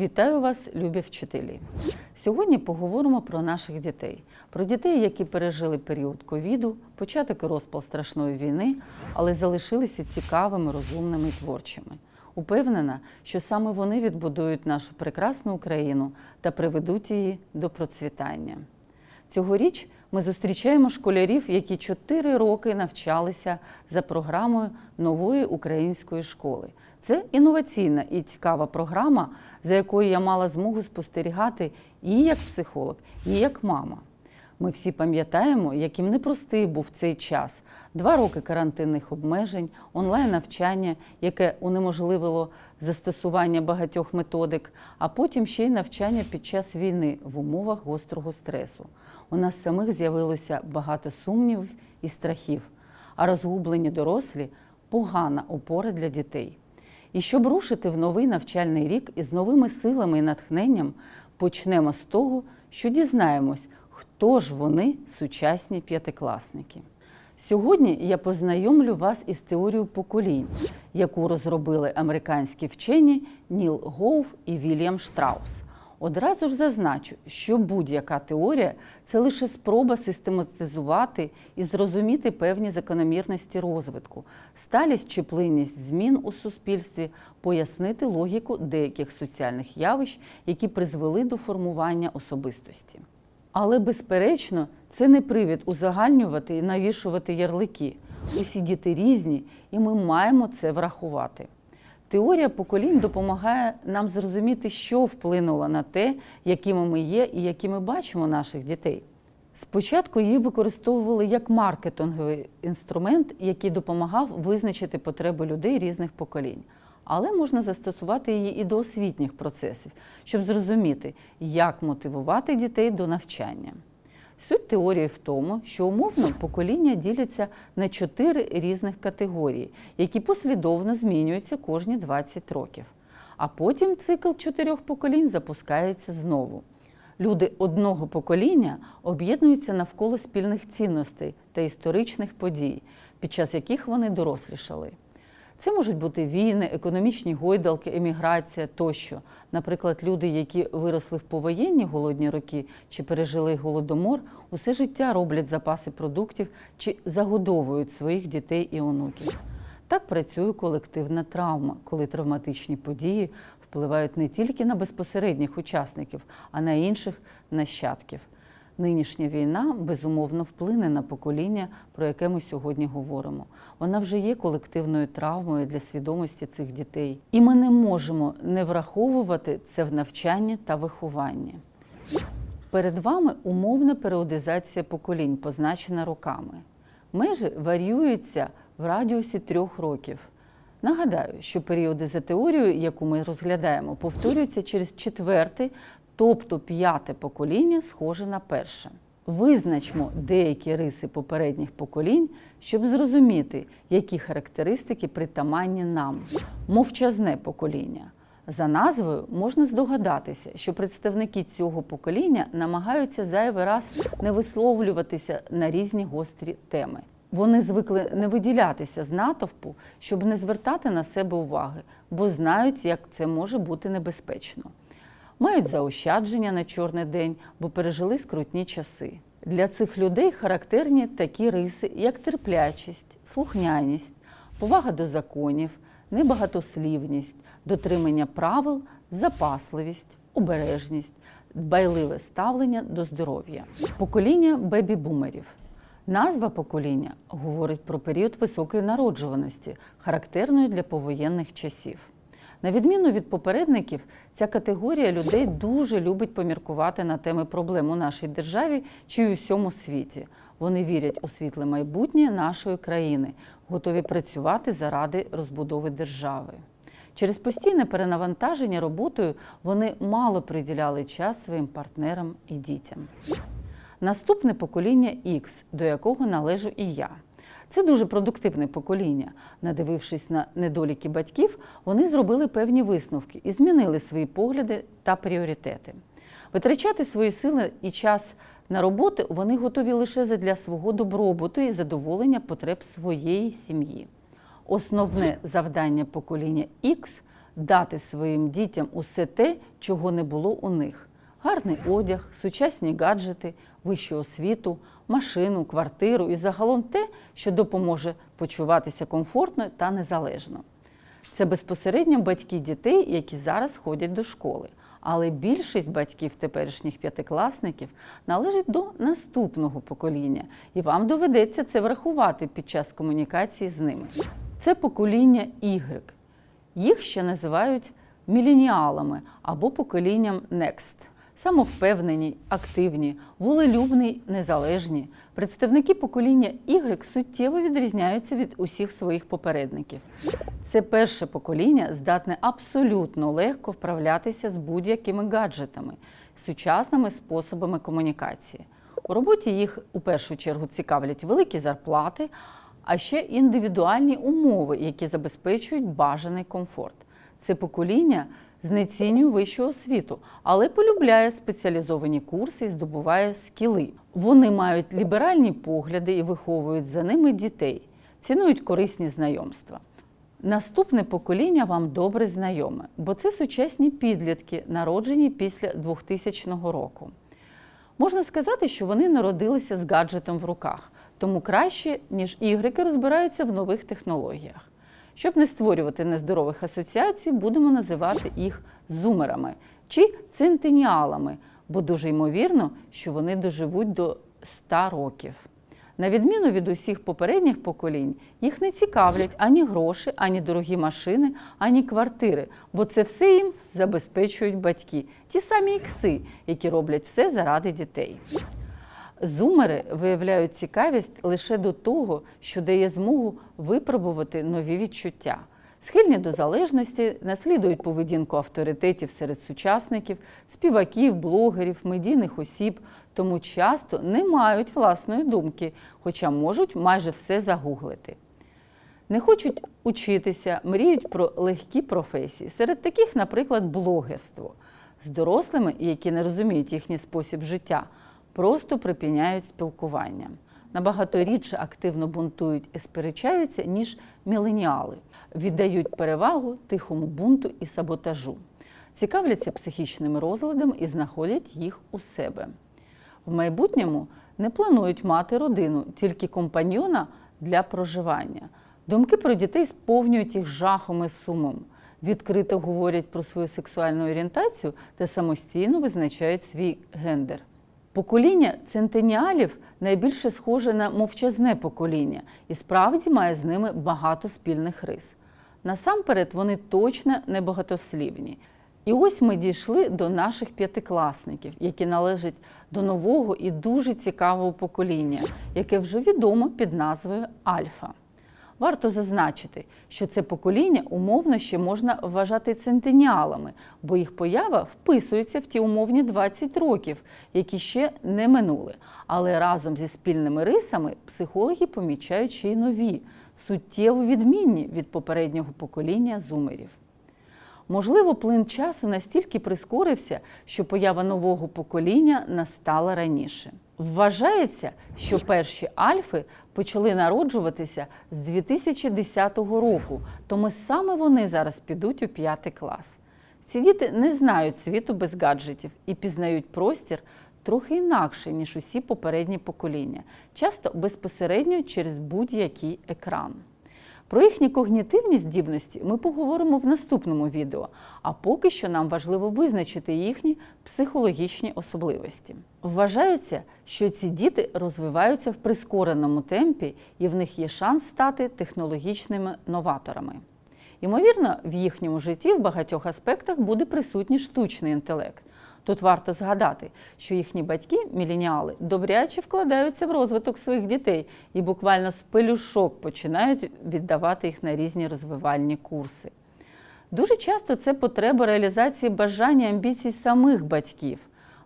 Вітаю вас, любі вчителі! Сьогодні поговоримо про наших дітей, про дітей, які пережили період ковіду, початок і розпал страшної війни, але залишилися цікавими, розумними і творчими. Упевнена, що саме вони відбудують нашу прекрасну Україну та приведуть її до процвітання. Цьогоріч ми зустрічаємо школярів, які чотири роки навчалися за програмою нової української школи. Це інноваційна і цікава програма, за якою я мала змогу спостерігати і як психолог, і як мама. Ми всі пам'ятаємо, яким непростий був цей час. Два роки карантинних обмежень, онлайн-навчання, яке унеможливило застосування багатьох методик, а потім ще й навчання під час війни в умовах гострого стресу. У нас самих з'явилося багато сумнівів і страхів, а розгублені дорослі погана опора для дітей. І щоб рушити в новий навчальний рік із новими силами і натхненням, почнемо з того, що дізнаємось, хто ж вони, сучасні п'ятикласники. Сьогодні я познайомлю вас із теорією поколінь, яку розробили американські вчені Ніл Гоуф і Вільям Штраус. Одразу ж зазначу, що будь-яка теорія це лише спроба систематизувати і зрозуміти певні закономірності розвитку, сталість чи плинність змін у суспільстві, пояснити логіку деяких соціальних явищ, які призвели до формування особистості. Але, безперечно, це не привід узагальнювати і навішувати ярлики. Усі діти різні, і ми маємо це врахувати. Теорія поколінь допомагає нам зрозуміти, що вплинуло на те, якими ми є і якими бачимо наших дітей. Спочатку її використовували як маркетинговий інструмент, який допомагав визначити потреби людей різних поколінь. Але можна застосувати її і до освітніх процесів, щоб зрозуміти, як мотивувати дітей до навчання. Суть теорії в тому, що умовно покоління діляться на чотири різних категорії, які послідовно змінюються кожні 20 років. А потім цикл чотирьох поколінь запускається знову. Люди одного покоління об'єднуються навколо спільних цінностей та історичних подій, під час яких вони дорослішали. Це можуть бути війни, економічні гойдалки, еміграція тощо. Наприклад, люди, які виросли в повоєнні голодні роки чи пережили голодомор, усе життя роблять запаси продуктів чи загодовують своїх дітей і онуків. Так працює колективна травма, коли травматичні події впливають не тільки на безпосередніх учасників, а на інших нащадків. Нинішня війна безумовно вплине на покоління, про яке ми сьогодні говоримо. Вона вже є колективною травмою для свідомості цих дітей, і ми не можемо не враховувати це в навчанні та вихованні. Перед вами умовна періодизація поколінь, позначена роками. Межі варіюються в радіусі трьох років. Нагадаю, що періоди за теорією, яку ми розглядаємо, повторюються через четвертий, тобто п'яте покоління схоже на перше. Визначмо деякі риси попередніх поколінь, щоб зрозуміти, які характеристики притаманні нам. Мовчазне покоління. За назвою можна здогадатися, що представники цього покоління намагаються зайвий раз не висловлюватися на різні гострі теми. Вони звикли не виділятися з натовпу, щоб не звертати на себе уваги, бо знають, як це може бути небезпечно. Мають заощадження на чорний день, бо пережили скрутні часи. Для цих людей характерні такі риси, як терплячість, слухняність, повага до законів, небагатослівність, дотримання правил, запасливість, обережність, дбайливе ставлення до здоров'я. Покоління бебі-бумерів. Назва покоління говорить про період високої народжуваності, характерної для повоєнних часів. На відміну від попередників, ця категорія людей дуже любить поміркувати на теми проблем у нашій державі чи у всьому світі. Вони вірять у світле майбутнє нашої країни, готові працювати заради розбудови держави. Через постійне перенавантаження роботою вони мало приділяли час своїм партнерам і дітям. Наступне покоління X, до якого належу і я. Це дуже продуктивне покоління. Надивившись на недоліки батьків, вони зробили певні висновки і змінили свої погляди та пріоритети. Витрачати свої сили і час на роботи вони готові лише задля свого добробуту і задоволення потреб своєї сім'ї. Основне завдання покоління X дати своїм дітям усе те, чого не було у них: гарний одяг, сучасні гаджети, вищу освіту, машину, квартиру і загалом те, що допоможе почуватися комфортно та незалежно. Це безпосередньо батьки дітей, які зараз ходять до школи. Але більшість батьків теперішніх п'ятикласників належить до наступного покоління, і вам доведеться це врахувати під час комунікації з ними. Це покоління Y. Їх ще називають міленіалами або поколінням Next. Самовпевнені, активні, волелюбні, незалежні. Представники покоління Y суттєво відрізняються від усіх своїх попередників. Це перше покоління здатне абсолютно легко вправлятися з будь-якими гаджетами, сучасними способами комунікації. У роботі їх у першу чергу цікавлять великі зарплати, а ще індивідуальні умови, які забезпечують бажаний комфорт. Це покоління знецінює вищу освіту, але полюбляє спеціалізовані курси і здобуває скіли. Вони мають ліберальні погляди і виховують за ними дітей, цінують корисні знайомства. Наступне покоління вам добре знайоме, бо це сучасні підлітки, народжені після 2000 року. Можна сказати, що вони народилися з гаджетом в руках, тому краще, ніж ігрики, розбираються в нових технологіях. Щоб не створювати нездорових асоціацій, будемо називати їх зумерами чи центеніалами, бо дуже ймовірно, що вони доживуть до 100 років. На відміну від усіх попередніх поколінь, їх не цікавлять ані гроші, ані дорогі машини, ані квартири, бо це все їм забезпечують батьки, ті самі ікси, які роблять все заради дітей. Зумери виявляють цікавість лише до того, що дає змогу випробувати нові відчуття. Схильні до залежності, наслідують поведінку авторитетів серед сучасників, співаків, блогерів, медійних осіб, тому часто не мають власної думки, хоча можуть майже все загуглити. Не хочуть учитися, мріють про легкі професії. Серед таких, наприклад, блогерство. З дорослими, які не розуміють їхній спосіб життя, просто припиняють спілкування. Набагато рідше активно бунтують і сперечаються, ніж міленіали, віддають перевагу тихому бунту і саботажу, цікавляться психічними розладами і знаходять їх у себе. В майбутньому не планують мати родину, тільки компаньйона для проживання. Думки про дітей сповнюють їх жахом і сумом. Відкрито говорять про свою сексуальну орієнтацію та самостійно визначають свій гендер. Покоління центеніалів найбільше схоже на мовчазне покоління і справді має з ними багато спільних рис. Насамперед, вони точно не багатослівні. І ось ми дійшли до наших п'ятикласників, які належать до нового і дуже цікавого покоління, яке вже відомо під назвою Альфа. Варто зазначити, що це покоління умовно ще можна вважати центеніалами, бо їх поява вписується в ті умовні 20 років, які ще не минули. Але разом зі спільними рисами психологи помічають ще й нові, суттєво відмінні від попереднього покоління зумерів. Можливо, плин часу настільки прискорився, що поява нового покоління настала раніше. Вважається, що перші альфи почали народжуватися з 2010 року, тому саме вони зараз підуть у п'ятий клас. Ці діти не знають світу без гаджетів і пізнають простір трохи інакше, ніж усі попередні покоління, часто безпосередньо через будь-який екран. Про їхні когнітивні здібності ми поговоримо в наступному відео, а поки що нам важливо визначити їхні психологічні особливості. Вважається, що ці діти розвиваються в прискореному темпі і в них є шанс стати технологічними новаторами. Ймовірно, в їхньому житті в багатьох аспектах буде присутній штучний інтелект. Тут варто згадати, що їхні батьки, міленіали, добряче вкладаються в розвиток своїх дітей і буквально з пелюшок починають віддавати їх на різні розвивальні курси. Дуже часто це потреба реалізації бажання і амбіцій самих батьків.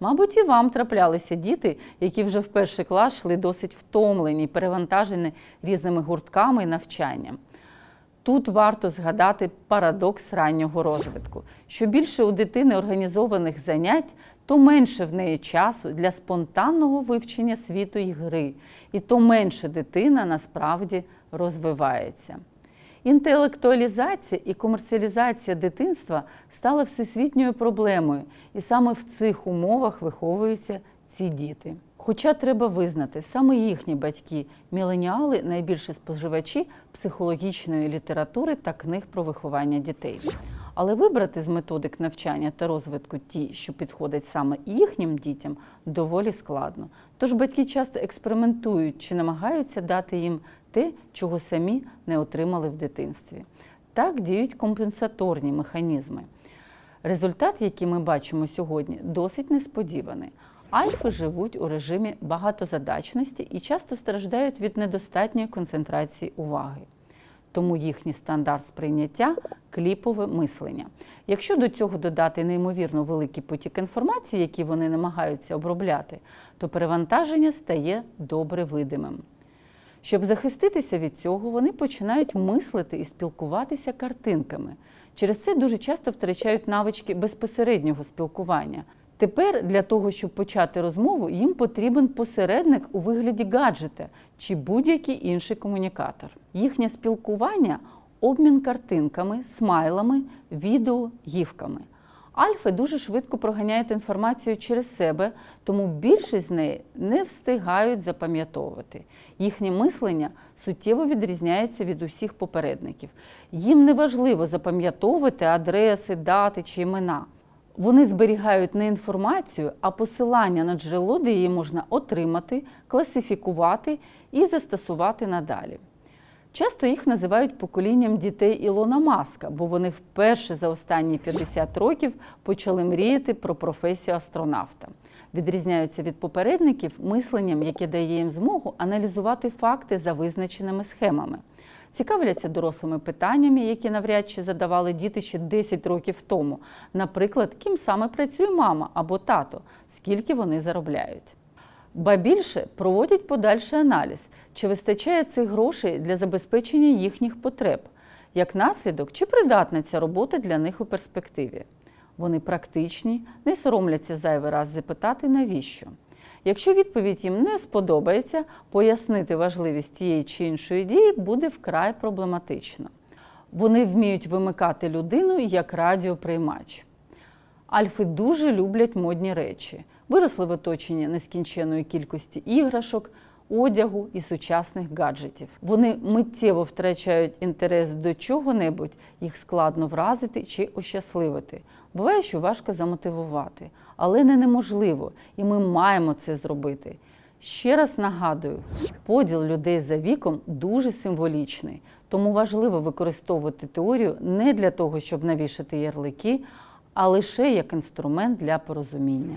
Мабуть, і вам траплялися діти, які вже в перший клас йшли досить втомлені, перевантажені різними гуртками і навчанням. Тут варто згадати парадокс раннього розвитку. Що більше у дитини організованих занять, то менше в неї часу для спонтанного вивчення світу і гри, і то менше дитина насправді розвивається. Інтелектуалізація і комерціалізація дитинства стала всесвітньою проблемою, і саме в цих умовах виховуються ці діти. Хоча треба визнати, саме їхні батьки, міленіали, найбільші споживачі психологічної літератури та книг про виховання дітей. Але вибрати з методик навчання та розвитку ті, що підходять саме їхнім дітям, доволі складно. Тож батьки часто експериментують чи намагаються дати їм те, чого самі не отримали в дитинстві. Так діють компенсаторні механізми. Результат, який ми бачимо сьогодні, досить несподіваний. Альфи живуть у режимі багатозадачності і часто страждають від недостатньої концентрації уваги. Тому їхній стандарт сприйняття кліпове мислення. Якщо до цього додати неймовірно великий потік інформації, який вони намагаються обробляти, то перевантаження стає добре видимим. Щоб захиститися від цього, вони починають мислити і спілкуватися картинками. Через це дуже часто втрачають навички безпосереднього спілкування. Тепер для того, щоб почати розмову, їм потрібен посередник у вигляді гаджета чи будь-який інший комунікатор. Їхнє спілкування обмін картинками, смайлами, відео, гівками. Альфи дуже швидко проганяють інформацію через себе, тому більшість з неї не встигають запам'ятовувати. Їхнє мислення суттєво відрізняється від усіх попередників. Їм не важливо запам'ятовувати адреси, дати чи імена. Вони зберігають не інформацію, а посилання на джерело, де її можна отримати, класифікувати і застосувати надалі. Часто їх називають поколінням дітей Ілона Маска, бо вони вперше за останні 50 років почали мріяти про професію астронавта. Відрізняються від попередників мисленням, яке дає їм змогу аналізувати факти за визначеними схемами. Цікавляться дорослими питаннями, які навряд чи задавали діти ще 10 років тому. Наприклад, ким саме працює мама або тато, скільки вони заробляють. Ба більше проводять подальший аналіз, чи вистачає цих грошей для забезпечення їхніх потреб, як наслідок, чи придатна ця робота для них у перспективі. Вони практичні, не соромляться зайвий раз запитати, навіщо. Якщо відповідь їм не сподобається, пояснити важливість тієї чи іншої дії буде вкрай проблематично. Вони вміють вимикати людину як радіоприймач. Альфи дуже люблять модні речі, виросли в оточенні нескінченої кількості іграшок, одягу і сучасних гаджетів. Вони миттєво втрачають інтерес до чого-небудь, їх складно вразити чи ощасливити. Буває, що важко замотивувати, але не неможливо, і ми маємо це зробити. Ще раз нагадую, поділ людей за віком дуже символічний, тому важливо використовувати теорію не для того, щоб навішати ярлики, а лише як інструмент для порозуміння.